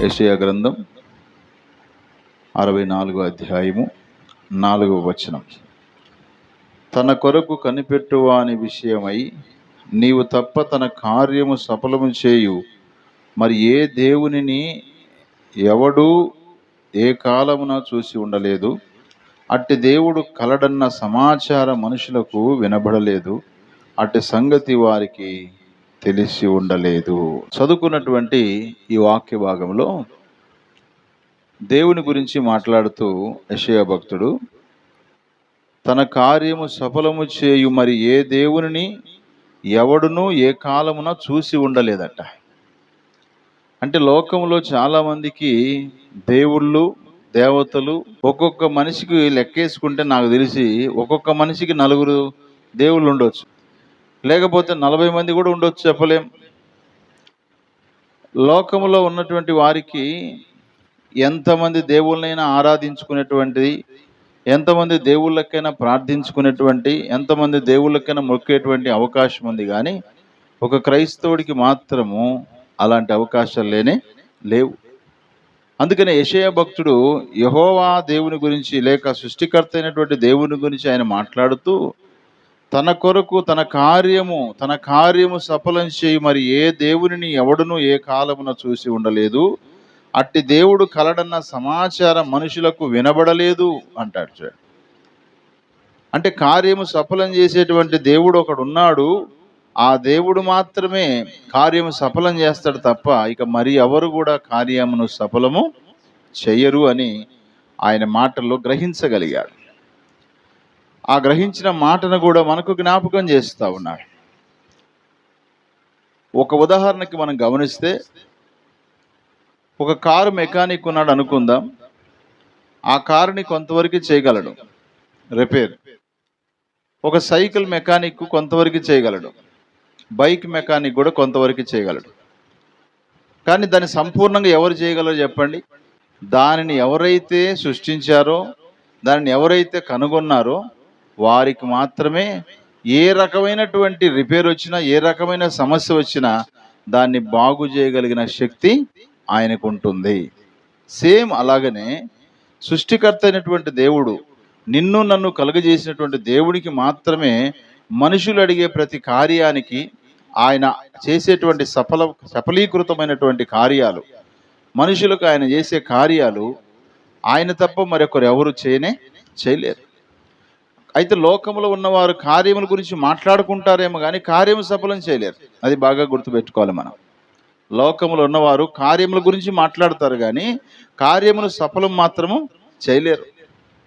యెషయా గ్రంథం అరవై నాలుగు అధ్యాయము నాలుగవ వచనం. తన కొరకు కనిపెట్టువాని విషయమై నీవు తప్ప తన కార్యము సఫలము చేయు. మరి ఏ దేవునిని ఎవడూ ఏ కాలమున చూసి ఉండలేదు? అట్టి దేవుడు కలడన్న సమాచార మనుషులకు వినబడలేదు. అట్టి సంగతి వారికి తెలిసి ఉండలేదు. చదువుకున్నటువంటి ఈ వాక్య భాగంలో దేవుని గురించి మాట్లాడుతూ యశయ భక్తుడు తన కార్యము సఫలము చేయు మరి ఏ దేవునిని ఎవడును ఏ కాలమున చూసి ఉండలేదట. అంటే లోకంలో చాలామందికి దేవుళ్ళు దేవతలు ఒక్కొక్క మనిషికి లెక్కేసుకుంటే నాకు తెలిసి ఒక్కొక్క మనిషికి నలుగురు దేవుళ్ళు ఉండొచ్చు. లేకపోతే నలభై మంది కూడా ఉండొచ్చు చెప్పలేం. లోకంలో ఉన్నటువంటి వారికి ఎంతమంది దేవుళ్ళనైనా ఆరాధించుకునేటువంటిది ఎంతమంది దేవుళ్ళకైనా ప్రార్థించుకునేటువంటి ఎంతమంది దేవుళ్ళకైనా మొక్కేటువంటి అవకాశం ఉంది కానీ ఒక క్రైస్తవుడికి మాత్రము అలాంటి అవకాశాలు లేనే లేవు. అందుకనే యెషయా భక్తుడు యహోవా దేవుని గురించి లేక సృష్టికర్త అయినటువంటి దేవుని గురించి ఆయన మాట్లాడుతూ తన కొరకు తన కార్యము తన కార్యము సఫలం చేయి మరి ఏ దేవునిని ఎవడును ఏ కాలమున చూసి ఉండలేదు. అట్టి దేవుడు కలడన్న సమాచారం మనుషులకు వినబడలేదు అంటాడు చూడండి. అంటే కార్యము సఫలం చేసేటువంటి దేవుడు ఒకడు ఉన్నాడు ఆ దేవుడు మాత్రమే కార్యము సఫలం చేస్తాడు తప్ప ఇక మరి ఎవరు కూడా కార్యమును సఫలము చెయ్యరు అని ఆయన మాటల్లో గ్రహించగలిగాడు. ఆ గ్రహించిన మాటను కూడా మనకు జ్ఞాపకం చేస్తూ ఉన్నాడు. ఒక ఉదాహరణకి మనం గమనిస్తే ఒక కారు మెకానిక్ ఉన్నాడు అనుకుందాం. ఆ కారుని కొంతవరకు చేయగలడు. రిపేర్. ఒక సైకిల్ మెకానిక్ కొంతవరకు చేయగలడు. బైక్ మెకానిక్ కూడా కొంతవరకు చేయగలడు. కానీ దాన్ని సంపూర్ణంగా ఎవరు చేయగలరు చెప్పండి. దానిని ఎవరైతే సృష్టించారో దానిని ఎవరైతే కనుగొన్నారో వారికి మాత్రమే ఏ రకమైనటువంటి రిపేర్ వచ్చినా ఏ రకమైన సమస్య వచ్చినా దాన్ని బాగు చేయగలిగిన శక్తి ఆయనకు ఉంటుంది. సేమ్ అలాగనే సృష్టికర్త అయినటువంటి దేవుడు నిన్ను నన్ను కలుగజేసినటువంటి దేవుడికి మాత్రమే మనుషులు అడిగే ప్రతి కార్యానికి ఆయన చేసేటువంటి సఫల సఫలీకృతమైనటువంటి కార్యాలు మనుషులకు ఆయన చేసే కార్యాలు ఆయన తప్ప మరొకరు ఎవరు చేయనే చేయలేరు. అయితే లోకంలో ఉన్నవారు కార్యముల గురించి మాట్లాడుకుంటారేమో కానీ కార్యము సఫలం చేయలేరు. అది బాగా గుర్తుపెట్టుకోవాలి మనం. లోకంలో ఉన్నవారు కార్యముల గురించి మాట్లాడతారు కానీ కార్యములు సఫలం మాత్రము చేయలేరు.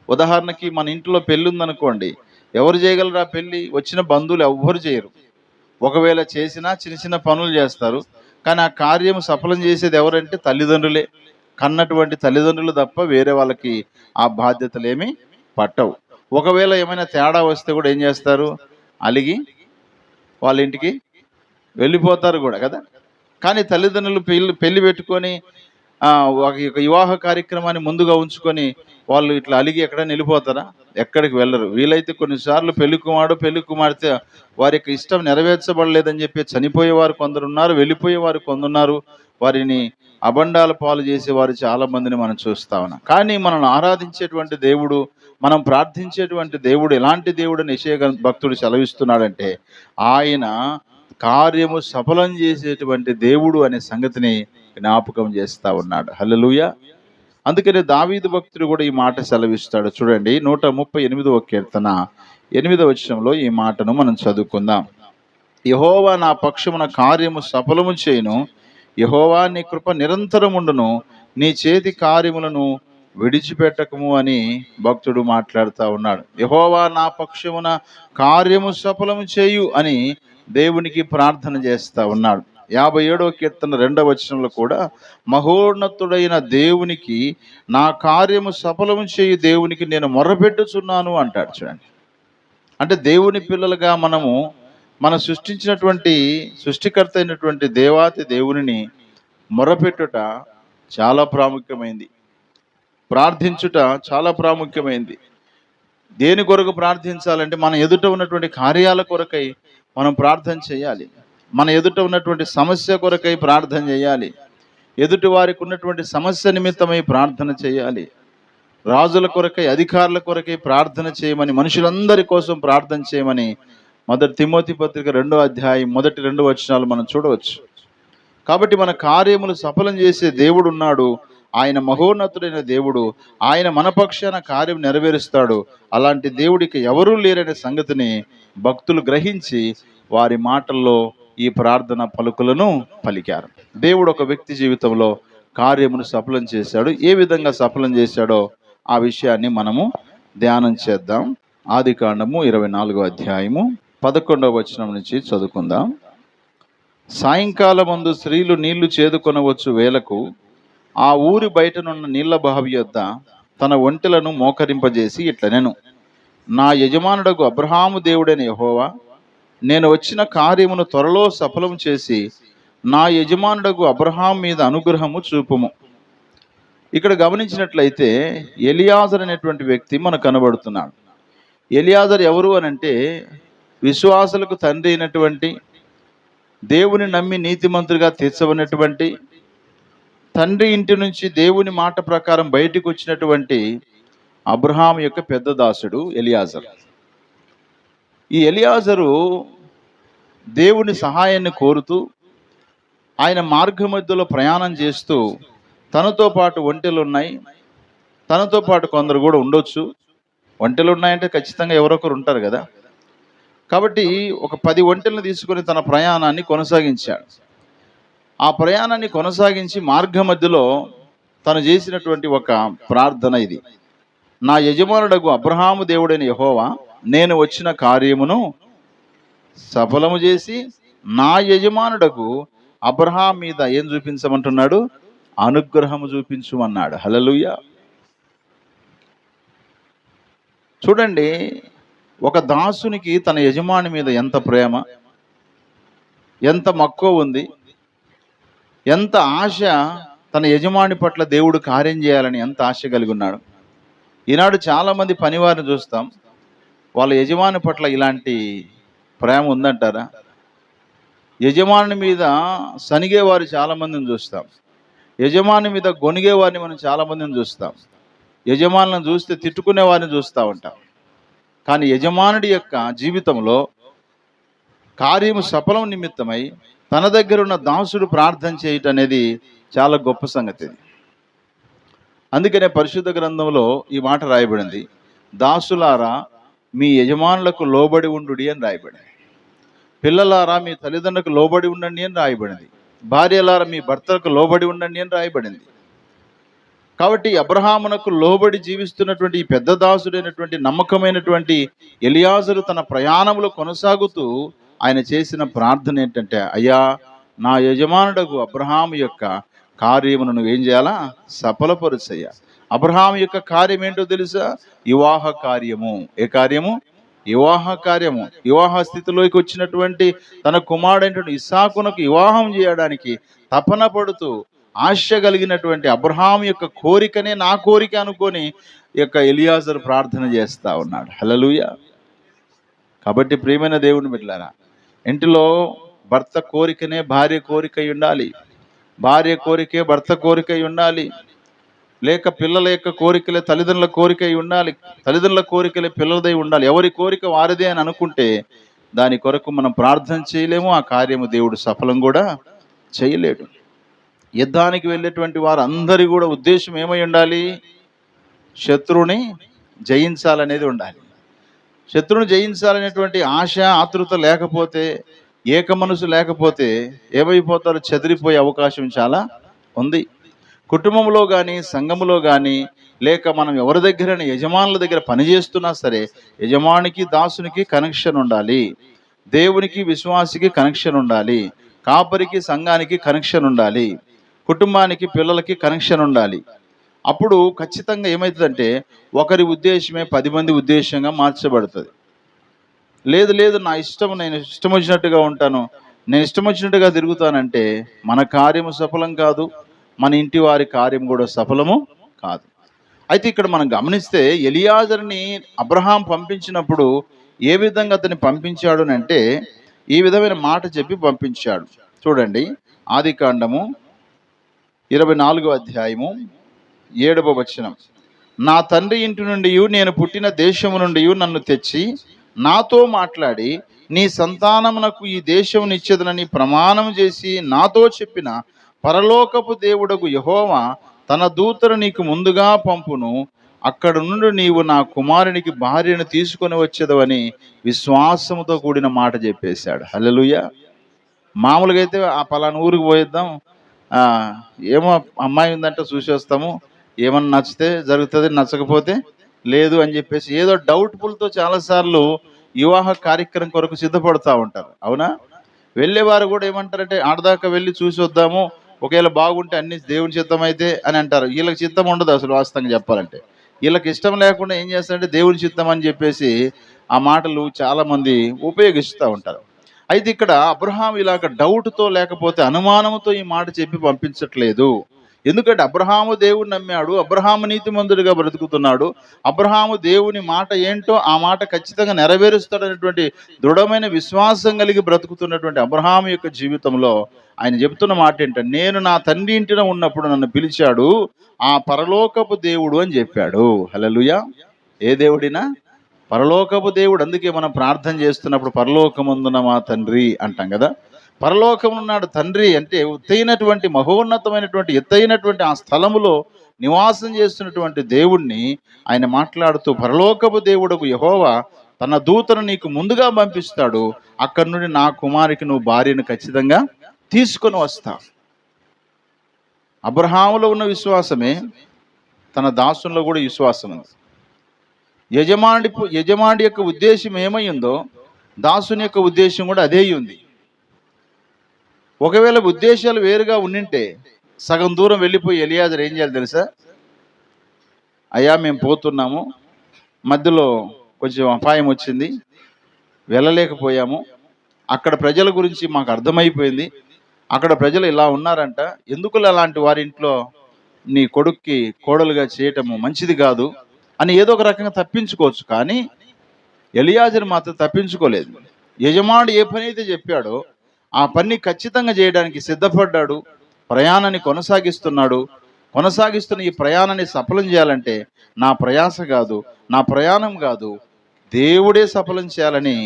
ఉదాహరణకి మన ఇంట్లో పెళ్ళి ఉందనుకోండి ఎవరు చేయగలరా ఆ పెళ్ళి? వచ్చిన బంధువులు ఎవ్వరు చేయరు. ఒకవేళ చేసినా చిన్న చిన్న పనులు చేస్తారు కానీ ఆ కార్యము సఫలం చేసేది ఎవరంటే తల్లిదండ్రులే. కన్నటువంటి తల్లిదండ్రులు తప్ప వేరే వాళ్ళకి ఆ బాధ్యతలు పట్టవు. ఒకవేళ ఏమైనా తేడా వస్తే కూడా ఏం చేస్తారు? అలిగి వాళ్ళ ఇంటికి వెళ్ళిపోతారు కూడా కదా? కానీ తల్లిదండ్రులు పెళ్ళి పెళ్ళి పెట్టుకొని ఒక వివాహ కార్యక్రమాన్ని ముందుగా ఉంచుకొని వాళ్ళు ఇట్లా అలిగి ఎక్కడ వెళ్ళిపోతారా? ఎక్కడికి వెళ్ళరు. వీలైతే కొన్నిసార్లు పెళ్ళి కుమారుడు పెళ్ళి కుమార్తె వారి యొక్క ఇష్టం నెరవేర్చబడలేదని చెప్పి చనిపోయేవారు కొందరు ఉన్నారు వెళ్ళిపోయేవారు కొందరున్నారు వారిని అబండాల పాలు చేసేవారు చాలా మందిని మనం చూస్తా ఉన్నాం. కానీ మనం ఆరాధించేటువంటి దేవుడు మనం ప్రార్థించేటువంటి దేవుడు ఎలాంటి దేవుడు అని భక్తుడు సెలవిస్తున్నాడంటే ఆయన కార్యము సఫలం చేసేటువంటి దేవుడు అనే సంగతిని జ్ఞాపకం చేస్తూ ఉన్నాడు. హలలుయ అందుకనే దావీదు భక్తుడు కూడా ఈ మాట సెలవిస్తాడు. చూడండి నూట ముప్పై ఎనిమిదవ కీర్తన ఎనిమిదవ వచనంలో ఈ మాటను మనం చదువుకుందాం. యహోవా నా పక్షమున కార్యము సఫలము చేయను యహోవా నీ కృప నిరంతరముండును నీ చేతి కార్యములను విడిచిపెట్టకము అని భక్తుడు మాట్లాడుతూ ఉన్నాడు. యహోవా నా పక్షమున కార్యము సఫలము చేయు అని దేవునికి ప్రార్థన చేస్తూ ఉన్నాడు. యాభై ఏడవ కీర్తన రెండవ వచనంలో కూడా మహోన్నతుడైన దేవునికి నా కార్యము సఫలము చేయు దేవునికి నేను మొరపెట్టుచున్నాను అంటాడు చూడండి. అంటే దేవుని పిల్లలుగా మనము మన సృష్టించినటువంటి సృష్టికర్త అయినటువంటి దేవాతి దేవునిని మొరపెట్టుట చాలా ప్రాముఖ్యమైంది. ప్రార్థించుట చాలా ప్రాముఖ్యమైంది. దేని కొరకు ప్రార్థించాలంటే మన ఎదుట ఉన్నటువంటి కార్యాల కొరకై మనం ప్రార్థన చేయాలి. మన ఎదుట ఉన్నటువంటి సమస్య కొరకై ప్రార్థన చేయాలి. ఎదుటి వారికి ఉన్నటువంటి సమస్య నిమిత్తమై ప్రార్థన చేయాలి. రాజుల కొరకై అధికారుల కొరకై ప్రార్థన చేయమని మనుషులందరి కోసం ప్రార్థన చేయమని మొదటి తిమోతి పత్రిక రెండో అధ్యాయం మొదటి రెండు వచనాలు మనం చూడవచ్చు. కాబట్టి మన కార్యములు సఫలం చేసే దేవుడు ఉన్నాడు. ఆయన మహోన్నతుడైన దేవుడు ఆయన మనపక్షాన కార్యం నెరవేరుస్తాడు. అలాంటి దేవుడికి ఎవరూ లేరనే సంగతిని భక్తులు గ్రహించి వారి మాటల్లో ఈ ప్రార్థన పలుకులను పలికారు. దేవుడు ఒక వ్యక్తి జీవితంలో కార్యమును సఫలం చేశాడు. ఏ విధంగా సఫలం చేశాడో ఆ విషయాన్ని మనము ధ్యానం చేద్దాం. ఆది కాండము ఇరవై నాలుగో అధ్యాయము పదకొండవ వచనం నుంచి చదువుకుందాం. సాయంకాలమందు స్త్రీలు నీళ్ళు చేదుకొనవచ్చు వేలకు ఆ ఊరి బయటనున్న నీళ్ళ బావి యొద్ద తన ఒంటెలను మోకరింపజేసి ఇట్లనెను నా యజమానుడకు అబ్రహాము దేవుడైన యహోవా నేను వచ్చిన కార్యమును త్వరలో సఫలం చేసి నా యజమానుడకు అబ్రహాం మీద అనుగ్రహము చూపుము. ఇక్కడ గమనించినట్లయితే ఎలియాజర్ అనేటువంటి వ్యక్తి మనకు కనబడుతున్నాడు. ఎలియాజర్ ఎవరు అని అంటే విశ్వాసులకు తండ్రి అయినటువంటి దేవుని నమ్మి నీతిమంతుడిగా తీర్చబడినటువంటి తండ్రి ఇంటి నుంచి దేవుని మాట ప్రకారం బయటకు వచ్చినటువంటి అబ్రహాం యొక్క పెద్ద దాసుడు ఎలియాజర్. ఈ ఎలియాజరు దేవుని సహాయాన్ని కోరుతూ ఆయన మార్గ మధ్యలో ప్రయాణం చేస్తూ తనతో పాటు ఒంటెలు ఉన్నాయి. తనతో పాటు కొందరు కూడా ఉండొచ్చు. ఒంటెలు ఉన్నాయంటే ఖచ్చితంగా ఎవరొకరు ఉంటారు కదా. కాబట్టి ఒక పది ఒంటెలను తీసుకొని తన ప్రయాణాన్ని కొనసాగించాడు. ఆ ప్రయాణాన్ని కొనసాగించి మార్గ మధ్యలో తను చేసినటువంటి ఒక ప్రార్థన ఇది. నా యజమానుడకు అబ్రహాము దేవుడైన యహోవా నేను వచ్చిన కార్యమును సఫలము చేసి నా యజమానుడకు అబ్రహాం మీద ఏం చూపించమంటున్నాడు? అనుగ్రహము చూపించమన్నాడు. హలలుయ చూడండి ఒక దాసునికి తన యజమాని మీద ఎంత ప్రేమ ఎంత మక్కువ ఉంది. ఎంత ఆశ తన యజమాని పట్ల దేవుడు కార్యం చేయాలని ఎంత ఆశ కలిగి ఉన్నాడు. ఈనాడు చాలామంది పనివారిని చూస్తాం. వాళ్ళ యజమాని పట్ల ఇలాంటి ప్రేమ ఉందంటారా? యజమాని మీద సనిగేవారు చాలామందిని చూస్తాం. యజమాని మీద గొనిగేవారిని మనం చాలామందిని చూస్తాం. యజమానులను చూస్తే తిట్టుకునే వారిని చూస్తూ ఉంటాం. కానీ యజమానుడి యొక్క జీవితంలో కార్యము సఫలం నిమిత్తమై తన దగ్గర ఉన్న దాసుడు ప్రార్థన చేయటం అనేది చాలా గొప్ప సంగతి అందుకనే పరిశుద్ధ గ్రంథంలో ఈ మాట రాయబడింది దాసులారా మీ యజమానులకు లోబడి ఉండు అని రాయబడింది. పిల్లలారా మీ తల్లిదండ్రులకు లోబడి ఉండండి అని రాయబడింది. భార్యలారా మీ భర్తలకు లోబడి ఉండండి అని రాయబడింది. కాబట్టి అబ్రహామునకు లోబడి జీవిస్తున్నటువంటి ఈ పెద్ద దాసుడైనటువంటి నమ్మకమైనటువంటి ఎలియాజరు తన ప్రయాణంలో కొనసాగుతూ ఆయన చేసిన ప్రార్థన ఏంటంటే అయ్యా నా యజమానుడకు అబ్రహాము యొక్క కార్యమును ఏం చేయాలా? సఫలపరుచయ్యా అబ్రహాం యొక్క కార్యం ఏంటో తెలుసా? వివాహ కార్యము. ఏ కార్యము? వివాహ కార్యము. వివాహ స్థితిలోకి వచ్చినటువంటి తన కుమారుడైనటువంటి ఇసాకునకు వివాహం చేయడానికి తపన పడుతూ ఆశ కలిగినటువంటి అబ్రహాం యొక్క కోరికనే నా కోరిక అనుకొని యొక్క ఎలియాజర్ ప్రార్థన చేస్తా ఉన్నాడు. హలలుయ కాబట్టి ప్రియమైన దేవుని బిడ్డలారా ఇంటిలో భర్త కోరికనే భార్య కోరిక ఉండాలి. భార్య కోరికే భర్త కోరిక ఉండాలి. లేక పిల్లల యొక్క కోరికలే తల్లిదండ్రుల కోరిక ఉండాలి. తల్లిదండ్రుల కోరికలే పిల్లలదై ఉండాలి. ఎవరి కోరిక వారిదే అని అనుకుంటే దాని కొరకు మనం ప్రార్థన చేయలేము. ఆ కార్యము దేవుడు సఫలం కూడా చేయలేడు. యుద్ధానికి వెళ్ళేటువంటి వారు అందరి కూడా ఉద్దేశం ఏమై ఉండాలి? శత్రువుని జయించాలనేది ఉండాలి. శత్రువును జయించాలనేటువంటి ఆశ ఆతృత లేకపోతే ఏక మనసు లేకపోతే ఏమైపోతారో చెదిరిపోయే అవకాశం చాలా ఉంది. కుటుంబంలో కానీ సంఘములో కానీ లేక మనం ఎవరి దగ్గర యజమానుల దగ్గర పనిచేస్తున్నా సరే యజమానికి దాసునికి కనెక్షన్ ఉండాలి. దేవునికి విశ్వాసికి కనెక్షన్ ఉండాలి. కాపరికి సంఘానికి కనెక్షన్ ఉండాలి. కుటుంబానికి పిల్లలకి కనెక్షన్ ఉండాలి. అప్పుడు ఖచ్చితంగా ఏమవుతుందంటే ఒకరి ఉద్దేశమే పది మంది ఉద్దేశంగా మార్చబడుతుంది. లేదు లేదు నా ఇష్టం నేను ఇష్టం వచ్చినట్టుగా ఉంటాను. నేను ఇష్టం వచ్చినట్టుగా తిరుగుతానంటే మన కార్యము సఫలం కాదు. మన ఇంటి వారి కార్యం కూడా సఫలము కాదు. అయితే ఇక్కడ మనం గమనిస్తే ఎలియాజర్ని అబ్రహాం పంపించినప్పుడు ఏ విధంగా అతన్ని పంపించాడు అని అంటే ఈ విధమైన మాట చెప్పి పంపించాడు. చూడండి ఆది కాండము ఇరవై నాలుగో అధ్యాయము ఏడవ వచనం. నా తండ్రి ఇంటి నుండి నేను పుట్టిన దేశము నుండి నన్ను తెచ్చి నాతో మాట్లాడి నీ సంతానమునకు ఈ దేశం నిచ్చేదనని ప్రమాణం చేసి నాతో చెప్పిన పరలోకపు దేవుడకు యహోవా తన దూతను నీకు ముందుగా పంపును. అక్కడ నుండి నీవు నా కుమారునికి భార్యను తీసుకొని వచ్చేదవని విశ్వాసముతో కూడిన మాట చెప్పేశాడు. హల్లెలూయ. మామూలుగా అయితే ఆ పలానా ఊరికి పోయిద్దాం. ఏమో అమ్మాయి ఉందంటే చూసి వస్తాము. ఏమన్నా నచ్చితే జరుగుతుంది నచ్చకపోతే లేదు అని చెప్పేసి ఏదో డౌట్ఫుల్తో చాలాసార్లు వివాహ కార్యక్రమం కొరకు సిద్ధపడుతూ ఉంటారు. అవునా? వెళ్ళేవారు కూడా ఏమంటారంటే ఆడదాకా వెళ్ళి చూసి వద్దాము ఒకవేళ బాగుంటే అన్ని దేవుని చిత్తం అయితే అని అంటారు. వీళ్ళకి చిత్తం ఉండదు అసలు వాస్తవంగా చెప్పాలంటే. వీళ్ళకి ఇష్టం లేకుండా ఏం చేస్తారంటే దేవుని చిత్తం అని చెప్పేసి ఆ మాటలు చాలామంది ఉపయోగిస్తూ ఉంటారు. అయితే ఇక్కడ అబ్రహాం ఇలాగ డౌట్తో లేకపోతే అనుమానంతో ఈ మాట చెప్పి పంపించట్లేదు. ఎందుకంటే అబ్రహాము దేవుని నమ్మాడు అబ్రహాము నీతిమంతుడిగా బ్రతుకుతున్నాడు. అబ్రహాము దేవుని మాట ఏంటో ఆ మాట ఖచ్చితంగా నెరవేరుస్తాడనేటువంటి దృఢమైన విశ్వాసం కలిగి బ్రతుకుతున్నటువంటి అబ్రహాం యొక్క జీవితంలో ఆయన చెప్తున్న మాట ఏంటంటే నేను నా తండ్రి ఇంటిన ఉన్నప్పుడు నన్ను పిలిచాడు ఆ పరలోకపు దేవుడు అని చెప్పాడు. హలలుయ ఏ దేవుడినా? పరలోకపు దేవుడు అందుకే మనం ప్రార్థన చేస్తున్నప్పుడు పరలోకమందున మా తండ్రి అంటాం కదా. పరలోకమున్నాడు తండ్రి అంటే ఎత్తైనటువంటి మహోన్నతమైనటువంటి ఎత్తైనటువంటి ఆ స్థలములో నివాసం చేస్తున్నటువంటి దేవుణ్ణి ఆయన మాట్లాడుతూ పరలోకపు దేవుడకు యహోవా తన దూతను నీకు ముందుగా పంపిస్తాడు. అక్కడి నుండి నా కుమారికి నువ్వు భార్యను ఖచ్చితంగా తీసుకొని వస్తా. అబ్రహాములో ఉన్న విశ్వాసమే తన దాసుల్లో కూడా విశ్వాసం ఉంది. యజమాని యజమాని యొక్క ఉద్దేశం ఏమై ఉందో దాసుని యొక్క ఉద్దేశం కూడా అదే ఉంది. ఒకవేళ ఉద్దేశాలు వేరుగా ఉండింటే సగం దూరం వెళ్ళిపోయి ఎలియాజర్ ఏం చేయాలి తెలుసా? అయ్యా మేము పోతున్నాము. మధ్యలో కొంచెం అపాయం వచ్చింది. వెళ్ళలేకపోయాము. అక్కడ ప్రజల గురించి మాకు అర్థమైపోయింది. అక్కడ ప్రజలు ఇలా ఉన్నారంట. ఎందుకు అలాంటి వారి ఇంట్లో నీ కొడుక్కి కోడలుగా చేయటము మంచిది కాదు అని ఏదో ఒక రకంగా తప్పించుకోవచ్చు. కానీ ఎలియాజర్ మాత్రం తప్పించుకోలేదు. యజమానుడు ఏ పని అయితే చెప్పాడో ఆ పని ఖచ్చితంగా చేయడానికి సిద్ధపడ్డాడు ప్రయాణాన్ని కొనసాగిస్తున్నాడు. కొనసాగిస్తున్న ఈ ప్రయాణాన్ని సఫలం చేయాలంటే నా ప్రయాస కాదు నా ప్రయాణం కాదు. దేవుడే సఫలం చేయాలని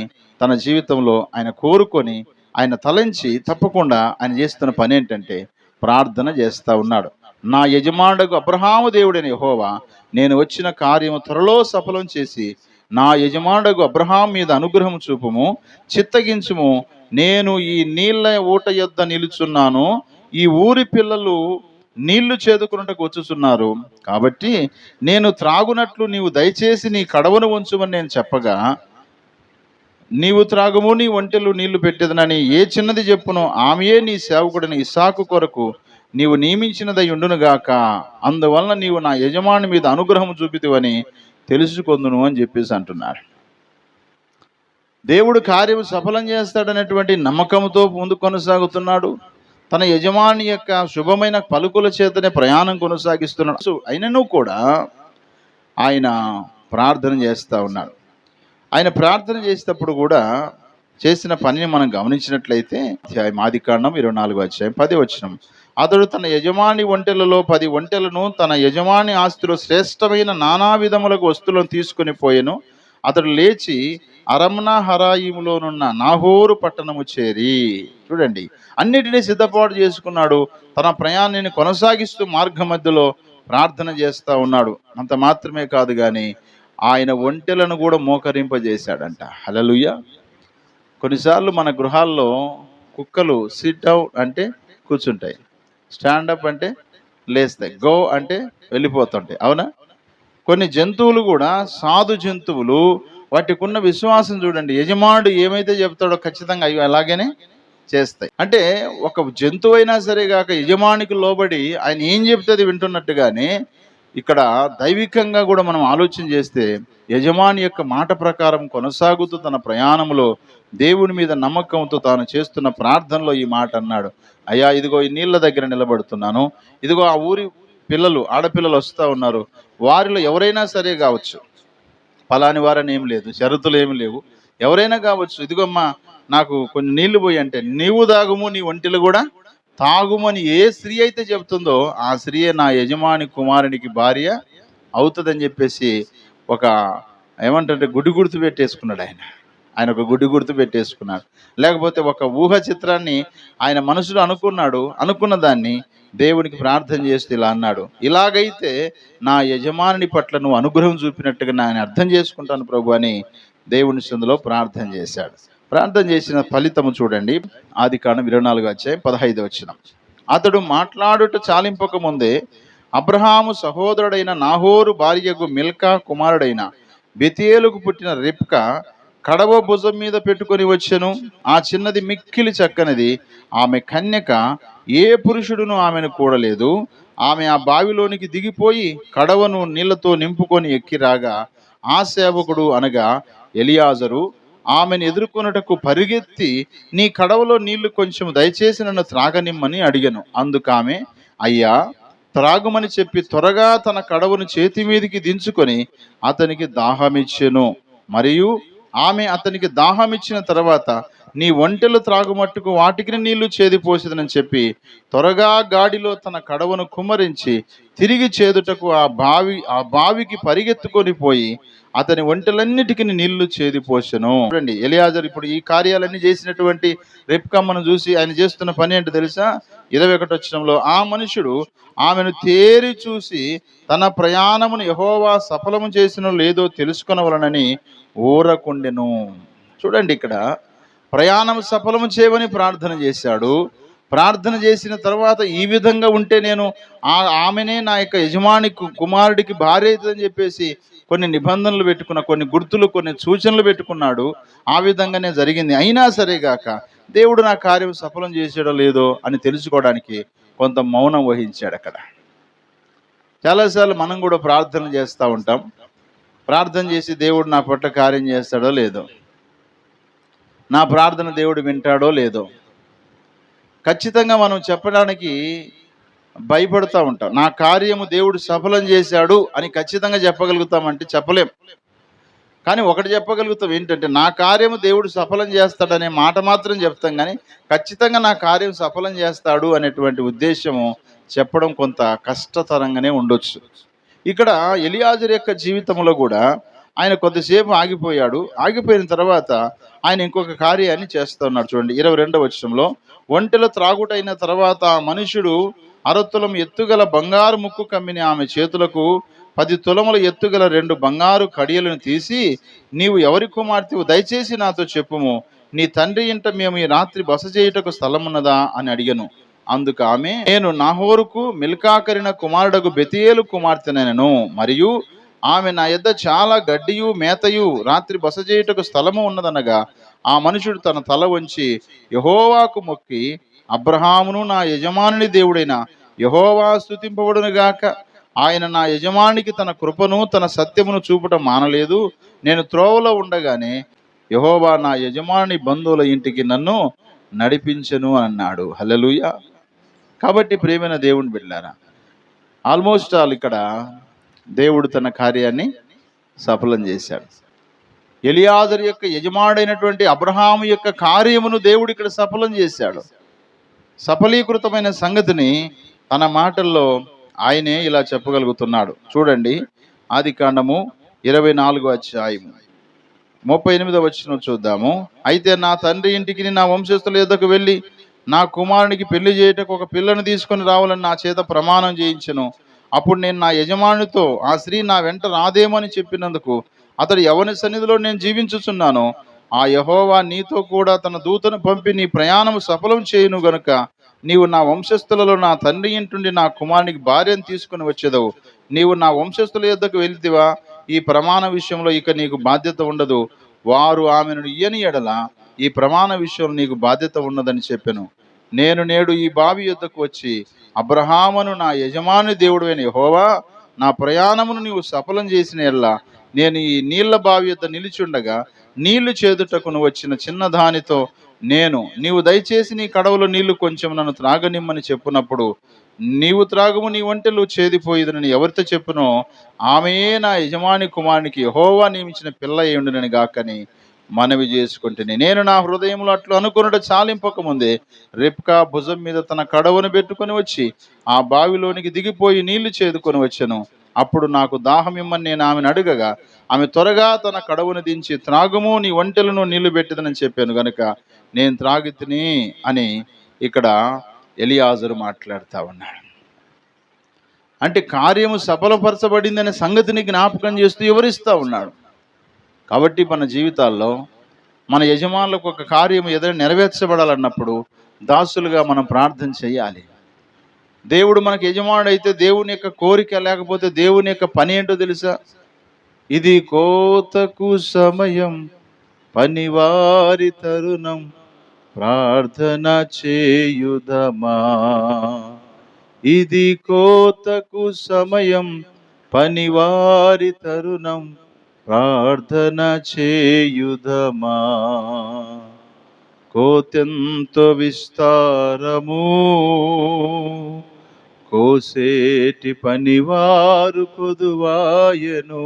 తన జీవితంలో ఆయన కోరుకొని ఆయన తలంచి తప్పకుండా ఆయన చేస్తున్న పని ఏంటంటే ప్రార్థన చేస్తూ ఉన్నాడు. నా యజమానుడకు అబ్రహాము దేవుడైన యహోవా నేను వచ్చిన కార్యము త్వరలో సఫలం చేసి నా యజమానుడకు అబ్రహాం మీద అనుగ్రహం చూపుము చిత్తగించుము నేను ఈ నీళ్ళ ఊట యొద్ద నిలుచున్నాను. ఈ ఊరి పిల్లలు నీళ్ళు చేదుకున్నట్టుకు వచ్చుచున్నారు. కాబట్టి నేను త్రాగునట్లు నీవు దయచేసి నీ కడవను ఉంచుమని నేను చెప్పగా నీవు త్రాగుము నీ ఒంటెలు నీళ్ళు పెట్టేదనని ఏ చిన్నది చెప్పునో ఆమెయే నీ సేవకుడిని ఇసాకు కొరకు నీవు నియమించినదై ఉండునుగాక. అందువలన నీవు నా యజమాని మీద అనుగ్రహం చూపితివని తెలుసుకొందును అని చెప్పేసి అంటున్నాడు దేవుడు కార్యం సఫలం చేస్తాడనేటువంటి నమ్మకంతో ముందు కొనసాగుతున్నాడు. తన యజమాని యొక్క శుభమైన పలుకుల చేతనే ప్రయాణం కొనసాగిస్తున్నాడు. సో అయినను కూడా ఆయన ప్రార్థన చేస్తూ ఉన్నాడు. ఆయన ప్రార్థన చేసేటప్పుడు కూడా చేసిన పనిని మనం గమనించినట్లయితే అధ్యాయం ఆది కాండం ఇరవై నాలుగు అధ్యాయం పది వచ్చినం అతడు తన యజమాని ఒంటెలలో పది ఒంటెలను తన యజమాని ఆస్తిలో శ్రేష్టమైన నానా విధములకు వస్తువులను తీసుకొని పోయెను. అతడు లేచి అరమ్నా హరాయిములోనున్న నాహోరు పట్టణము చేరి చూడండి అన్నిటినీ సిద్ధపాటు చేసుకున్నాడు. తన ప్రయాణాన్ని కొనసాగిస్తూ మార్గ మధ్యలో ప్రార్థన చేస్తూ ఉన్నాడు. అంత మాత్రమే కాదు కానీ ఆయన ఒంటెలను కూడా మోకరింపజేశాడంట. హలలుయ కొన్నిసార్లు మన గృహాల్లో కుక్కలు సిట్ అవుట్ అంటే కూర్చుంటాయి. స్టాండప్ అంటే లేస్తాయి. గో అంటే వెళ్ళిపోతుంటాయి. అవునా? కొన్ని జంతువులు కూడా సాధు జంతువులు వాటికి ఉన్న విశ్వాసం చూడండి యజమానుడు ఏమైతే చెప్తాడో ఖచ్చితంగా అవి అలాగనే చేస్తాయి. అంటే ఒక జంతువు అయినా సరే కాక యజమానికి లోబడి ఆయన ఏం చెప్తుంది అది వింటున్నట్టుగానే ఇక్కడ దైవికంగా కూడా మనం ఆలోచన చేస్తే యజమాని యొక్క మాట ప్రకారం కొనసాగుతూ తన ప్రయాణంలో దేవుని మీద నమ్మకంతో తాను చేస్తున్న ప్రార్థనలో ఈ మాట అన్నాడు. అయ్యా ఇదిగో ఈ నీళ్ళ దగ్గర నిలబడుతున్నాను. ఇదిగో ఆ ఊరి పిల్లలు ఆడపిల్లలు వస్తూ ఉన్నారు. వారిలో ఎవరైనా సరే కావచ్చు. ఫలాని వారని ఏం లేదు షరతులు ఏమి లేవు. ఎవరైనా కావచ్చు ఇదిగోమ్మా నాకు కొన్ని నీళ్ళు పోయి అంటే నీవు తాగుము నీ ఒంటిలు కూడా తాగుమని ఏ స్త్రీ అయితే చెబుతుందో ఆ స్త్రీయే నా యజమాని కుమారునికి భార్య అవుతుందని చెప్పేసి ఒక ఏమంటే గుడి గుర్తు పెట్టేసుకున్నాడు ఆయన. ఆయన ఒక గుడి గుర్తు పెట్టేసుకున్నాడు. లేకపోతే ఒక ఊహ చిత్రాన్ని ఆయన మనసులో అనుకున్నాడు అనుకున్న దాన్ని దేవునికి ప్రార్థన చేస్తే ఇలా అన్నాడు. ఇలాగైతే నా యజమాని పట్ల నువ్వు అనుగ్రహం చూపినట్టుగా నేను అర్థం చేసుకుంటాను ప్రభు అని దేవుని సందులో ప్రార్థన చేశాడు. ప్రార్థన చేసిన ఫలితము చూడండి. ఆది కాండం ఇరవై నాలుగు వచ్చాయి పదహైదు వచ్చిన అతడు మాట్లాడుట చాలింపక ముందే అబ్రహాము సహోదరుడైన నాహోరు భార్యకు మిల్కా కుమారుడైన బెతియేలుకు పుట్టిన రిప్క కడవ భుజం మీద పెట్టుకొని వచ్చెను. ఆ చిన్నది మిక్కిలి చక్కనిది. ఆమె కన్యక ఏ పురుషుడును ఆమెను కూడలేదు. ఆమె ఆ బావిలోనికి దిగిపోయి కడవను నీళ్ళతో నింపుకొని ఎక్కి రాగా ఆ సేవకుడు అనగా ఎలియాజరు ఆమెను ఎదుర్కొనుటకు పరిగెత్తి నీ కడవలో నీళ్ళు కొంచెం దయచేసి నన్ను త్రాగనిమ్మని అడిగను. అందుకామె అయ్యా త్రాగుమని చెప్పి త్వరగా తన కడవను చేతి మీదికి దించుకొని అతనికి దాహమిచ్చెను. మరియు ఆమె అతనికి దాహం ఇచ్చిన తర్వాత నీ ఒంటెలు త్రాగుమట్టుకు వాటికి నీళ్ళు చేదిపోసేదనని చెప్పి త్వరగా గాడిలో తన కడవను కుమ్మరించి తిరిగి చేదుటకు ఆ బావి ఆ బావికి పరిగెత్తుకొని పోయి అతని ఒంటెలన్నిటికీ నీళ్ళు చేదిపోసెను చూడండి ఎలియాజర్ ఇప్పుడు ఈ కార్యాలన్నీ చేసినటువంటి రెప్కమ్మను చూసి ఆయన చేస్తున్న పని ఏంటో తెలుసా? ఇరవై ఒకటి వచ్చినంలో ఆ మనుషుడు ఆమెను తేరి చూసి తన ప్రయాణమును యహోవా సఫలము చేసిన లేదో తెలుసుకొనవలనని ఊరకుండెను. చూడండి ఇక్కడ ప్రయాణం సఫలము చేయమని ప్రార్థన చేశాడు. ప్రార్థన చేసిన తర్వాత ఈ విధంగా ఉంటే నేను ఆ ఆమెనే నా యొక్క యజమాని కుమారుడికి భార్య అవుతుందని చెప్పేసి కొన్ని నిబంధనలు పెట్టుకున్న కొన్ని గుర్తులు కొన్ని సూచనలు పెట్టుకున్నాడు. ఆ విధంగానే జరిగింది. అయినా సరేగాక దేవుడు నా కార్యం సఫలం చేసాడో లేదో అని తెలుసుకోవడానికి కొంత మౌనం వహించాడు అక్కడ. చాలాసార్లు మనం కూడా ప్రార్థన చేస్తూ ఉంటాం. ప్రార్థన చేసి దేవుడు నా పట్ల కార్యం చేస్తాడో లేదో నా ప్రార్థన దేవుడు వింటాడో లేదో ఖచ్చితంగా మనం చెప్పడానికి భయపడుతూ ఉంటాం. నా కార్యము దేవుడు సఫలం చేశాడు అని ఖచ్చితంగా చెప్పగలుగుతామంటే చెప్పలేం. కానీ ఒకటి చెప్పగలుగుతాం ఏంటంటే నా కార్యము దేవుడు సఫలం చేస్తాడనే మాట మాత్రం చెప్తాం కానీ ఖచ్చితంగా నా కార్యం సఫలం చేస్తాడు అనేటువంటి ఉద్దేశము చెప్పడం కొంత కష్టతరంగానే ఉండొచ్చు. ఇక్కడ ఎలియాజర్ యొక్క జీవితంలో కూడా ఆయన కొద్దిసేపు ఆగిపోయాడు. ఆగిపోయిన తర్వాత ఆయన ఇంకొక కార్యాన్ని చేస్తూ ఉన్నాడు చూడండి ఇరవై రెండవ వచ్చంలో ఒంటెలో త్రాగుటైన తర్వాత ఆ మనుషుడు అరతులం ఎత్తుగల బంగారు ముక్కు కమ్మిని ఆమె చేతులకు పది తులముల ఎత్తుగల రెండు బంగారు కడియలను తీసి నీవు ఎవరి కుమార్తెవు? దయచేసి నాతో చెప్పుము. నీ తండ్రి ఇంట మేము ఈ రాత్రి బస చేయుటకు స్థలమున్నదా? అని అడిగను. అందుకు ఆమె నేను నాహోరుకు మిల్కాకరిన కుమారుడకు బెతియేలు కుమార్తెనను మరియు ఆమె నా యొద్ద చాలా గడ్డియు మేతయు రాత్రి బస చేయుటకు స్థలము ఉన్నదనగా ఆ మనుషుడు తన తల వంచి యహోవాకు మొక్కి అబ్రహామును నా యజమానుని దేవుడైన యహోవా స్థుతింపబడును గాక. ఆయన నా యజమానికి తన కృపను తన సత్యమును చూపటం మానలేదు. నేను త్రోవలో ఉండగానే యహోవా నా యజమాని బంధువుల ఇంటికి నన్ను నడిపించను అన్నాడు. హలలుయ కాబట్టి ప్రేమైన దేవుని బిడ్డారా ఆల్మోస్ట్ ఆల్ ఇక్కడ దేవుడు తన కార్యాన్ని సఫలం చేశాడు. ఎలియాజరు యొక్క యజమాడైనటువంటి అబ్రహాము యొక్క కార్యమును దేవుడు ఇక్కడ సఫలం చేశాడు. సఫలీకృతమైన సంగతిని తన మాటల్లో ఆయనే ఇలా చెప్పగలుగుతున్నాడు. చూడండి ఆది కాండము ఇరవై నాలుగు అధ్యాయము. ముప్పై ఎనిమిదో వచ్చిన చూద్దాము. అయితే నా తండ్రి ఇంటికి నా వంశస్థుల యొద్దకు వెళ్ళి నా కుమారునికి పెళ్ళి చేయుటకు ఒక పిల్లను తీసుకొని రావాలని నా చేత ప్రమాణం చేయించను. అప్పుడు నేను నా యజమానితో ఆ స్త్రీ నా వెంట రాదేమని చెప్పినందుకు అతడు ఎవరి సన్నిధిలో నేను జీవించుచున్నానో. ఆ యహోవా నీతో కూడా తన దూతను పంపి నీ ప్రయాణము సఫలం చేయును గనుక నీవు నా వంశస్థులలో నా తండ్రి ఇంటుండి నా కుమారునికి భార్యను తీసుకుని వచ్చేదవు. నీవు నా వంశస్థుల యొద్దకు వెళ్తివా ఈ ప్రమాణ విషయంలో ఇక నీకు బాధ్యత ఉండదు. వారు ఆమెను ఇయ్యని ఎడల ఈ ప్రమాణ విషయంలో నీకు బాధ్యత ఉన్నదని చెప్పాను. నేను నేడు ఈ బావి యొద్దకు వచ్చి అబ్రహామును నా యజమాని దేవుడు అయిన యెహోవా నా ప్రయాణమును నీవు సఫలం చేసిన ఎల్లా నేను ఈ నీళ్ళ బావి యొద్ద నిలిచుండగా నీళ్ళు చేదుటకును వచ్చిన చిన్న దానితో నేను నీవు దయచేసి నీ కడవలో నీళ్ళు కొంచెం నన్ను త్రాగనిమ్మని చెప్పినప్పుడు నీవు త్రాగము నీ ఒంటెలు చేదిపోయిదని ఎవరితో చెప్పునో ఆమెయే నా యజమాని కుమారునికి హోవా నియమించిన పిల్ల ఏయుండునని గాకని మనవి చేసుకుంటుని. నేను నా హృదయంలో అట్లు అనుకున్నట్టు చాలింపక ముందే రిప్కా భుజం మీద తన కడవను పెట్టుకొని వచ్చి ఆ బావిలోనికి దిగిపోయి నీళ్ళు చేదుకొని వచ్చాను. అప్పుడు నాకు దాహం ఇమ్మని నేను ఆమెను అడుగగా ఆమె త్వరగా తన కడవును దించి త్రాగుము నీ ఒంటెలను నీళ్ళు పెట్టిదని చెప్పాను గనుక నేను త్రాగితిని అని ఇక్కడ ఎలియాజరు మాట్లాడుతూ ఉన్నాడు. అంటే కార్యము సఫలపరచబడిందనే సంగతిని జ్ఞాపకం చేస్తూ వివరిస్తూ ఉన్నాడు. కాబట్టి మన జీవితాల్లో మన యజమానులకు ఒక కార్యం ఏదైనా నెరవేర్చబడాలన్నప్పుడు దాసులుగా మనం ప్రార్థన చేయాలి. దేవుడు మనకు యజమానుడు అయితే దేవుని యొక్క కోరిక లేకపోతే దేవుని యొక్క పని ఏంటో తెలుసా? ఇది కోతకు సమయం పనివారి తరుణం ప్రార్థన చేయుదమా? ఇది కోతకు సమయం పనివారి తరుణం ప్రార్థన చేయుదమా? కోతెంత విస్తారము కోసేటి పనివారు కొదువాయను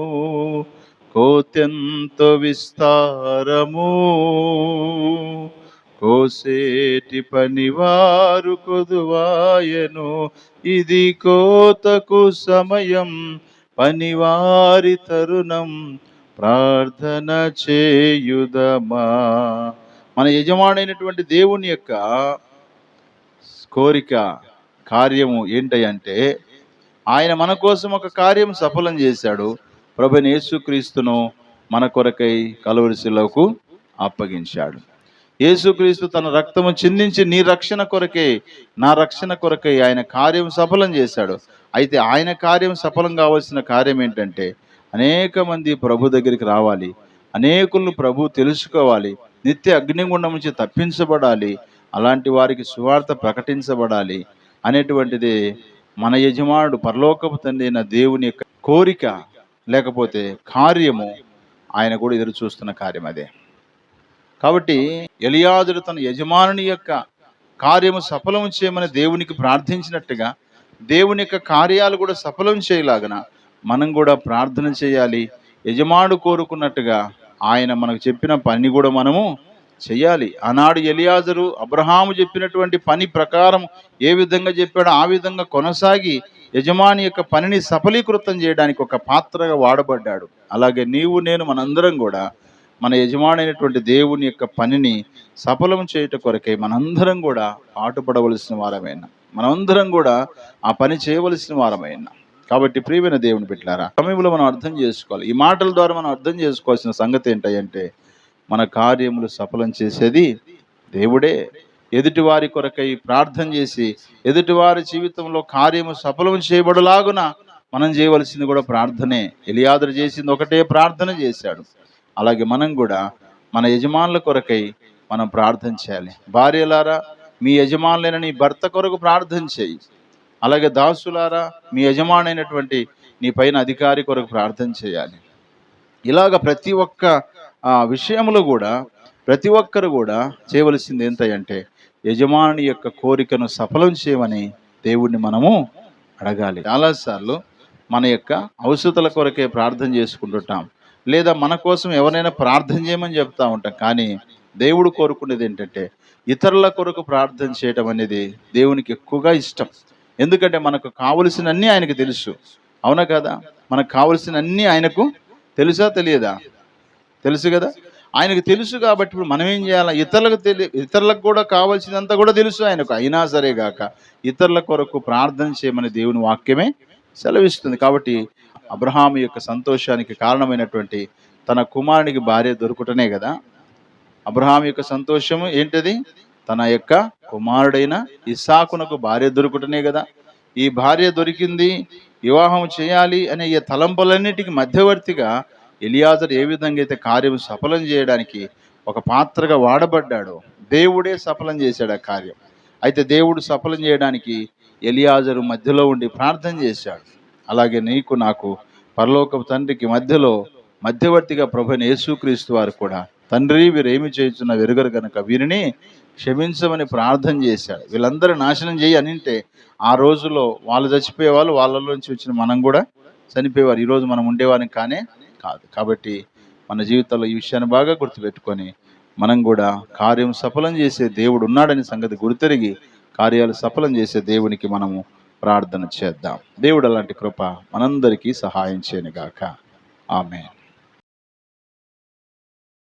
కోతెంత విస్తారము. కోసేటి పనివారు కొదువాయను ఇది కోతకు సమయం పనివారి తరుణం ప్రార్థన చేయుదమా. మన యజమానైనటువంటి దేవుని యొక్క కోరిక కార్యము ఏంటంటే ఆయన మన కోసం ఒక కార్యం సఫలం చేశాడు. ప్రభుని యేసుక్రీస్తును మన కొరకై కలవరిశిలోకు అప్పగించాడు. యేసుక్రీస్తు తన రక్తము చిందించి నీ రక్షణ కొరకే నా రక్షణ కొరకై ఆయన కార్యం సఫలం చేశాడు. అయితే ఆయన కార్యం సఫలం కావాల్సిన కార్యం ఏంటంటే అనేక మంది ప్రభు దగ్గరికి రావాలి. అనేకులను ప్రభు తెలుసుకోవాలి. నిత్య అగ్నిగుండం నుంచి తప్పించబడాలి. అలాంటి వారికి సువార్త ప్రకటించబడాలి. అనేటువంటిది మన యజమానుడు పరలోకపు తండ్రి అయిన దేవుని యొక్క కోరిక లేకపోతే కార్యము ఆయన కూడా ఎదురు చూస్తున్న కార్యం అదే. కాబట్టి ఎలియాదుడు తన యజమానుని యొక్క కార్యము సఫలం చేయమని దేవునికి ప్రార్థించినట్టుగా దేవుని యొక్క కార్యాలు కూడా సఫలం చేయలాగన మనం కూడా ప్రార్థన చేయాలి. యజమానుడు కోరుకున్నట్టుగా ఆయన మనకు చెప్పిన పని కూడా మనము చెయ్యాలి. ఆనాడు ఎలియాజరు అబ్రహాము చెప్పినటువంటి పని ప్రకారం ఏ విధంగా చెప్పాడో ఆ విధంగా కొనసాగి యజమాని యొక్క పనిని సఫలీకృతం చేయడానికి ఒక పాత్రగా వాడబడ్డాడు. అలాగే నీవు నేను మనందరం కూడా మన యజమానైనటువంటి దేవుని యొక్క పనిని సఫలం చేయుట కొరకై మనందరం కూడా పాటుపడవలసిన వారమైనా మనందరం కూడా ఆ పని చేయవలసిన వారమైనా. కాబట్టి ప్రియమైన దేవుని పెట్టారా సమయంలో మనం అర్థం చేసుకోవాలి. ఈ మాటల ద్వారా మనం అర్థం చేసుకోవాల్సిన సంగతి ఏంటంటే మన కార్యములు సఫలం చేసేది దేవుడే. ఎదుటివారి కొరకై ప్రార్థన చేసి ఎదుటివారి జీవితంలో కార్యము సఫలం చేయబడలాగున మనం చేయవలసింది కూడా ప్రార్థనే. ఎలియాదరు చేసింది ఒకటే ప్రార్థన చేశాడు. అలాగే మనం కూడా మన యజమానుల కొరకై మనం ప్రార్థన చేయాలి. భార్యలారా మీ యజమానులైన నీ భర్త కొరకు ప్రార్థన చేయి. అలాగే దాసులారా మీ యజమానైనటువంటి నీ పైన అధికారి కొరకు ప్రార్థన చేయాలి. ఇలాగ ప్రతి ఒక్క ఆ, విషయంలో కూడా ప్రతి ఒక్కరు కూడా చేయవలసింది ఏంటంటే యజమాని యొక్క కోరికను సఫలం చేయమని దేవుణ్ణి మనము అడగాలి. చాలాసార్లు మన యొక్క అవసరతల కొరకే ప్రార్థన చేసుకుంటుంటాం. లేదా మన కోసం ఎవరైనా ప్రార్థన చేయమని చెప్తా ఉంటాం. కానీ దేవుడు కోరుకునేది ఏంటంటే ఇతరుల కొరకు ప్రార్థన చేయటం అనేది దేవునికి ఎక్కువగా ఇష్టం. ఎందుకంటే మనకు కావలసినన్నీ ఆయనకు తెలుసు. అవునా కదా? మనకు కావలసినన్నీ ఆయనకు తెలుసా తెలియదా? తెలుసు కదా? ఆయనకు తెలుసు కాబట్టి ఇప్పుడు మనం ఏం చేయాలి? ఇతరులకు తెలి ఇతరులకు కూడా కావాల్సినంత కూడా తెలుసు ఆయనకు. అయినా సరే గాక ఇతరుల కొరకు ప్రార్థన చేయమని దేవుని వాక్యమే సెలవిస్తుంది. కాబట్టి అబ్రహాం యొక్క సంతోషానికి కారణమైనటువంటి తన కుమారునికి భార్య దొరుకుటనే కదా? అబ్రహాం యొక్క సంతోషము ఏంటది? తన యొక్క కుమారుడైన ఇసాకునకు భార్య దొరుకుటనే కదా? ఈ భార్య దొరికింది వివాహం చేయాలి అనే ఈ తలంపులన్నిటికీ మధ్యవర్తిగా ఎలియాజర్ ఏ విధంగా అయితే కార్యం సఫలం చేయడానికి ఒక పాత్రగా వాడబడ్డాడో దేవుడే సఫలం చేశాడు ఆ కార్యం. అయితే దేవుడు సఫలం చేయడానికి ఎలియాజరు మధ్యలో ఉండి ప్రార్థన చేశాడు. అలాగే నీకు నాకు పరలోక తండ్రికి మధ్యలో మధ్యవర్తిగా ప్రభుని యేసుక్రీస్తు వారు కూడా తండ్రి వీరేమి ఏమి చేస్తున్న వెరుగరు కనుక వీరిని క్షమించమని ప్రార్థన చేశాడు. వీళ్ళందరూ నాశనం చేయి అనింటే ఆ రోజులో వాళ్ళు చచ్చిపోయే వాళ్ళు వాళ్ళలోంచి వచ్చిన మనం కూడా చనిపోయేవారు. ఈరోజు మనం ఉండేవారికి కానీ కాదు. కాబట్టి మన జీవితంలో ఈ విషయాన్ని బాగా గుర్తుపెట్టుకొని మనం కూడా కార్యం సఫలం చేసే దేవుడు ఉన్నాడని సంగతి గుర్తెరిగి కార్యాలు సఫలం చేసే దేవునికి మనము ప్రార్థన చేద్దాం. దేవుడు అలాంటి కృప మనందరికీ సహాయం చేయనుగాక. ఆమె